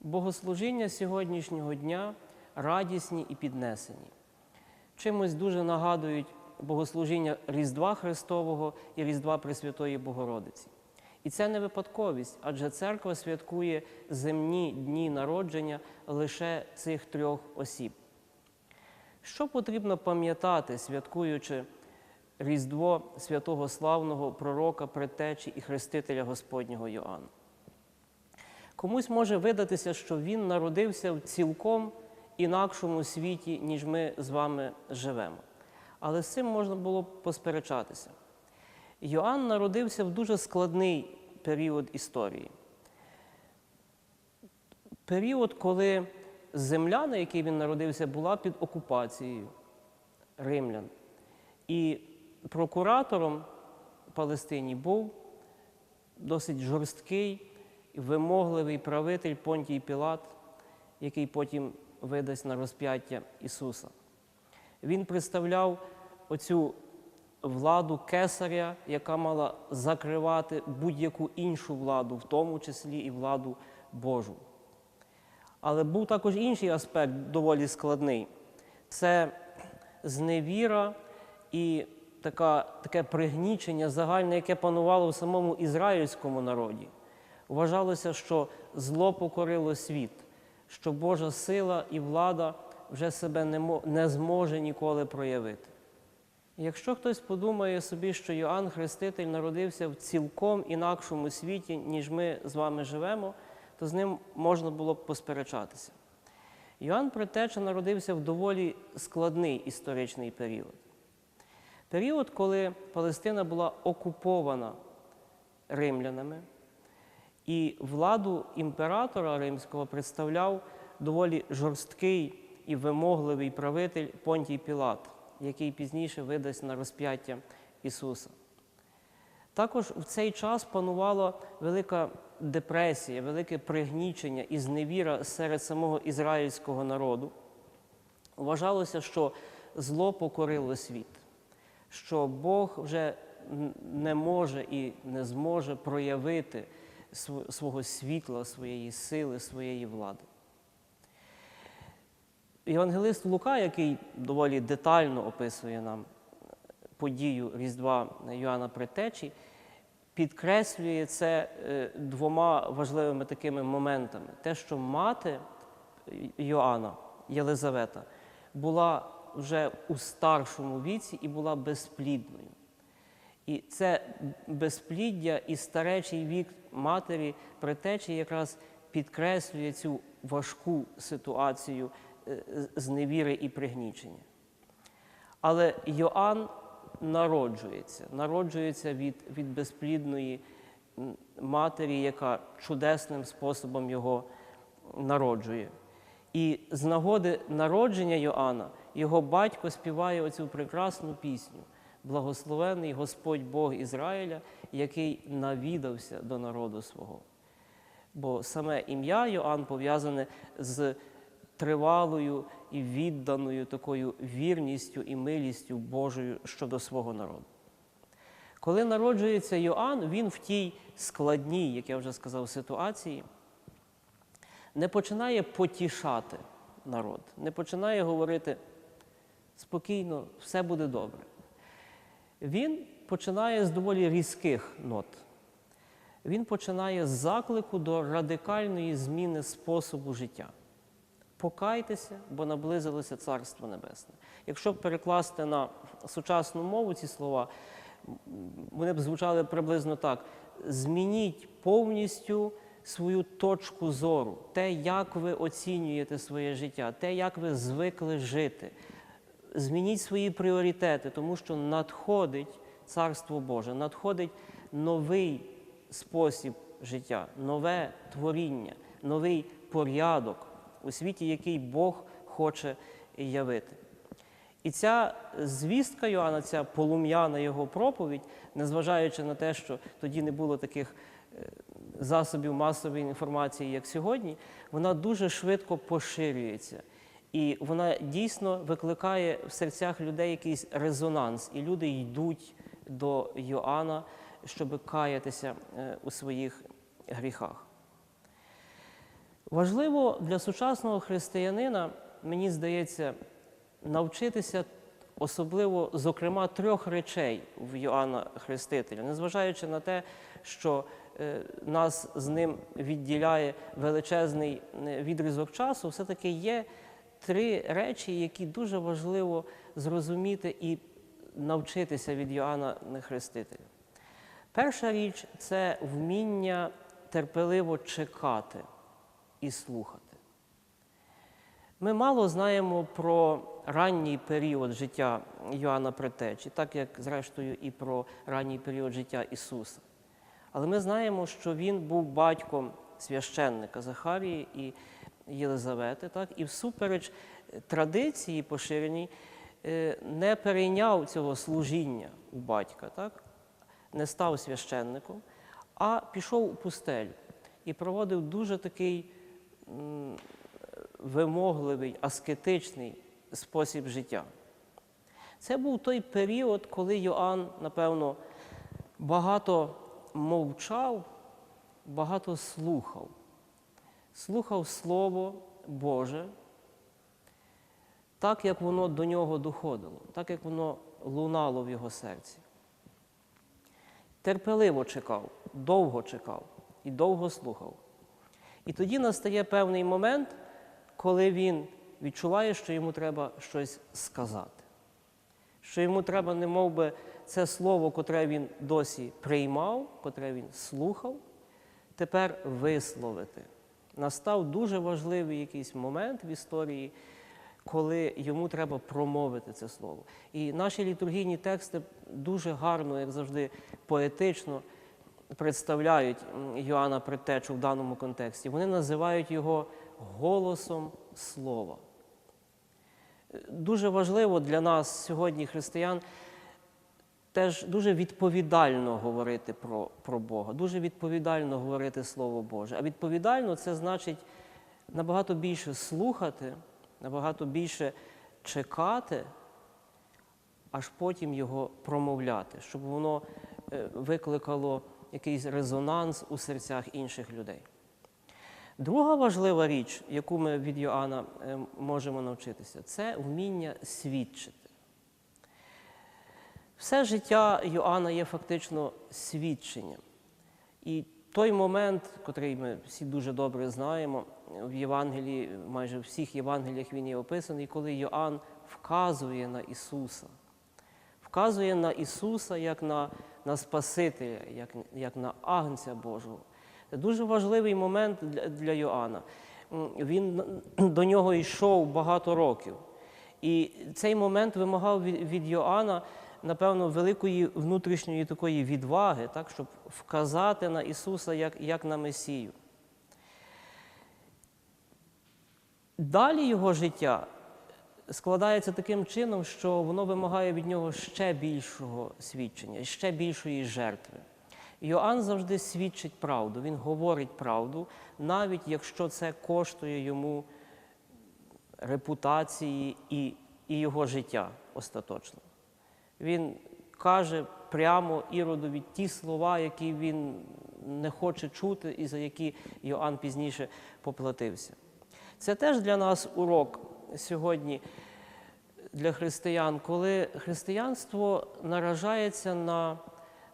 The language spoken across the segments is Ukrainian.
Богослужіння сьогоднішнього дня радісні і піднесені. Чимось дуже нагадують богослужіння Різдва Христового і Різдва Пресвятої Богородиці. І це не випадковість, адже церква святкує земні дні народження лише цих трьох осіб. Що потрібно пам'ятати, святкуючи Різдво святого славного пророка, предтечі і хрестителя Господнього Йоанна? Комусь може видатися, що він народився в цілком інакшому світі, ніж ми з вами живемо. Але з цим можна було посперечатися. Йоанн народився в дуже складний період історії. Період, коли земля, на якій він народився, була під окупацією римлян. І прокуратором в Палестині був досить жорсткий вимогливий правитель Понтій Пілат, який потім видасть на розп'яття Ісуса. Він представляв оцю владу кесаря, яка мала закривати будь-яку іншу владу, в тому числі і владу Божу. Але був також інший аспект доволі складний це зневіра і така, таке пригнічення загальне, яке панувало в самому ізраїльському народі. Вважалося, що зло покорило світ, що Божа сила і влада вже себе не, не зможе ніколи проявити. Якщо хтось подумає собі, що Йоанн Хреститель народився в цілком інакшому світі, ніж ми з вами живемо, то з ним можна було б посперечатися. Йоанн Предтеча народився в доволі складний історичний період. Період, коли Палестина була окупована римлянами, і владу імператора римського представляв доволі жорсткий і вимогливий правитель Понтій Пілат, який пізніше видасть на розп'яття Ісуса. Також в цей час панувала велика депресія, велике пригнічення і зневіра серед самого ізраїльського народу. Вважалося, що зло покорило світ, що Бог вже не може і не зможе проявити свого світла, своєї сили, своєї влади. Євангелист Лука, який доволі детально описує нам подію Різдва Йоанна Предтечі, підкреслює це е, двома важливими такими моментами. Те, що мати Йоанна, Єлизавета, була вже у старшому віці і була безплідною. І це безпліддя і старечий вік матері предтечі якраз підкреслює цю важку ситуацію е, зневіри і пригнічення. Але Йоанн народжується, народжується від, від безплідної матері, яка чудесним способом його народжує. І з нагоди народження Йоанна його батько співає оцю прекрасну пісню Благословений Господь Бог Ізраїля, який навідався до народу свого. Бо саме ім'я Йоанн пов'язане з тривалою і відданою такою вірністю і милістю Божою щодо свого народу. Коли народжується Йоанн, він в тій складній, як я вже сказав, ситуації, не починає потішати народ, не починає говорити спокійно, все буде добре. Він починає з доволі різких нот. Він починає з заклику до радикальної зміни способу життя. Покайтеся, бо наблизилося Царство Небесне. Якщо перекласти на сучасну мову ці слова, вони б звучали приблизно так: змініть повністю свою точку зору, те, як ви оцінюєте своє життя, те, як ви звикли жити. Змініть свої пріоритети, тому що надходить Царство Боже, надходить новий спосіб життя, нове творіння, новий порядок у світі, який Бог хоче явити. І ця звістка Йоанна, ця полум'яна його проповідь, незважаючи на те, що тоді не було таких е, засобів масової інформації, як сьогодні, вона дуже швидко поширюється. І вона дійсно викликає в серцях людей якийсь резонанс, і люди йдуть до Йоанна, щоб каятися е, у своїх гріхах. Важливо для сучасного християнина, мені здається, навчитися особливо, зокрема, трьох речей в Йоанна Хрестителя, незважаючи на те, що нас з ним відділяє величезний е, відрізок часу, все-таки є три речі, які дуже важливо зрозуміти і навчитися від Йоанна Хрестителя. Перша річ це вміння терпеливо чекати і слухати. Ми мало знаємо про ранній період життя Йоанна Претечі, так як, зрештою, і про ранній період життя Ісуса. Але ми знаємо, що Він був батьком священника Захарії і Єлизавети, так? і всупереч традиції поширеній е, не перейняв цього служіння у батька, так? не став священником, а пішов у пустелю і проводив дуже такий вимогливий, аскетичний спосіб життя. Це був той період, коли Йоанн, напевно, багато мовчав, багато слухав. Слухав Слово Боже, так, як воно до нього доходило, так, як воно лунало в його серці. Терпеливо чекав, довго чекав і довго слухав. І тоді настає певний момент, коли він відчуває, що йому треба щось сказати, що йому треба, не мов би, це слово, котре він досі приймав, котре він слухав, тепер висловити. Настав дуже важливий якийсь момент в історії, коли йому треба промовити це слово. І наші літургійні тексти дуже гарно, як завжди, поетично представляють Йоанна Предтечу в даному контексті. Вони називають його голосом слова. Дуже важливо для нас сьогодні, християн, теж дуже відповідально говорити про, про Бога, дуже відповідально говорити Слово Боже. А відповідально це значить набагато більше слухати, набагато більше чекати, аж потім його промовляти, щоб воно е, викликало якийсь резонанс у серцях інших людей. Друга важлива річ, яку ми від Йоанна е, можемо навчитися, це вміння свідчити. Все життя Йоанна є фактично свідченням. І той момент, котрий ми всі дуже добре знаємо, в Євангелії, майже в всіх Євангеліях він є описаний, коли Йоанн вказує на Ісуса. Вказує на Ісуса як на, на Спасителя, як, як на Агнця Божого. Це дуже важливий момент для, для Йоанна. Він до нього йшов багато років. І цей момент вимагав від, від Йоанна, напевно, великої внутрішньої такої відваги, так, щоб вказати на Ісуса як, як на Месію. Далі його життя складається таким чином, що воно вимагає від нього ще більшого свідчення, ще більшої жертви. Йоанн завжди свідчить правду, він говорить правду, навіть якщо це коштує йому репутації і, і його життя остаточно. Він каже прямо Іродові ті слова, які він не хоче чути, і за які Йоанн пізніше поплатився. Це теж для нас урок сьогодні для християн, коли християнство наражається на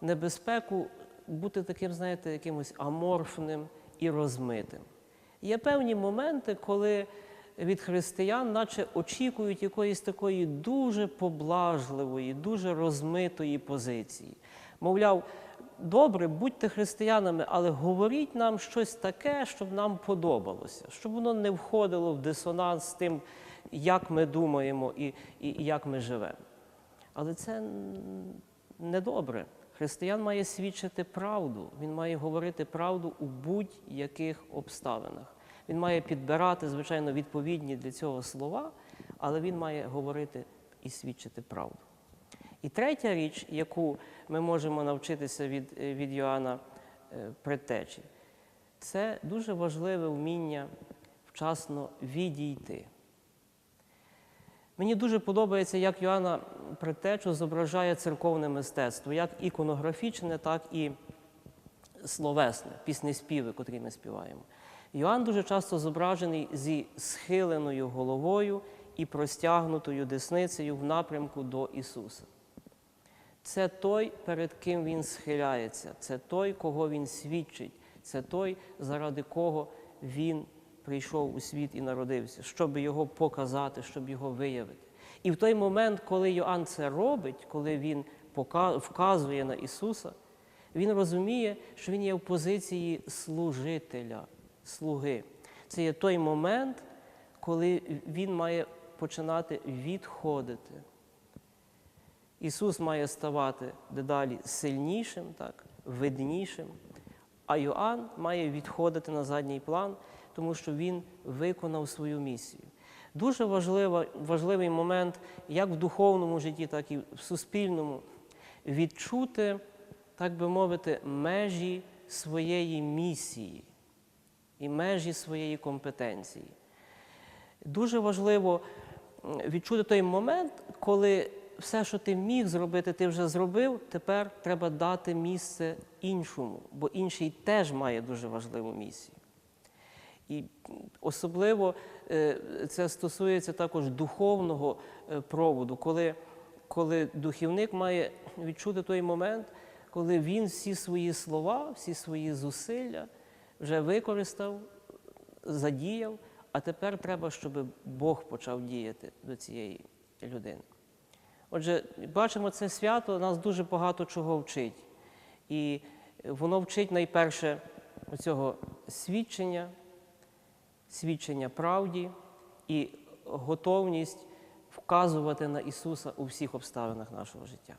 небезпеку бути таким, знаєте, якимось аморфним і розмитим. Є певні моменти, коли від християн, наче очікують якоїсь такої дуже поблажливої, дуже розмитої позиції. Мовляв, добре, будьте християнами, але говоріть нам щось таке, щоб нам подобалося, щоб воно не входило в дисонанс з тим, як ми думаємо і, і, як ми живемо. Але це недобре. Християн має свідчити правду, він має говорити правду у будь-яких обставинах. Він має підбирати, звичайно, відповідні для цього слова, але він має говорити і свідчити правду. І третя річ, яку ми можемо навчитися від, від Йоанна е, Предтечі, це дуже важливе вміння вчасно відійти. Мені дуже подобається, як Йоанна Предтечу зображає церковне мистецтво, як іконографічне, так і словесне, піснеспіви, котрі ми співаємо. Йоанн дуже часто зображений зі схиленою головою і простягнутою десницею в напрямку до Ісуса. Це той, перед ким Він схиляється, це той, кого Він свідчить, це той, заради кого Він прийшов у світ і народився, щоб його показати, щоб його виявити. І в той момент, коли Йоанн це робить, коли він вказує на Ісуса, він розуміє, що він є в позиції служителя, слуги. Це є той момент, коли він має починати відходити. Ісус має ставати дедалі сильнішим, так, виднішим, а Йоанн має відходити на задній план, тому що він виконав свою місію. Дуже важлива, важливий момент як в духовному житті, так і в суспільному відчути, так би мовити, межі своєї місії і межі своєї компетенції. Дуже важливо відчути той момент, коли все, що ти міг зробити, ти вже зробив, тепер треба дати місце іншому, бо інший теж має дуже важливу місію. І особливо е, це стосується також духовного е, проводу, коли, коли духівник має відчути той момент, коли він всі свої слова, всі свої зусилля вже використав, задіяв, а тепер треба, щоб Бог почав діяти до цієї людини. Отже, бачимо, це свято нас дуже багато чого вчить. І воно вчить найперше цього свідчення, свідчення правді і готовність вказувати на Ісуса у всіх обставинах нашого життя.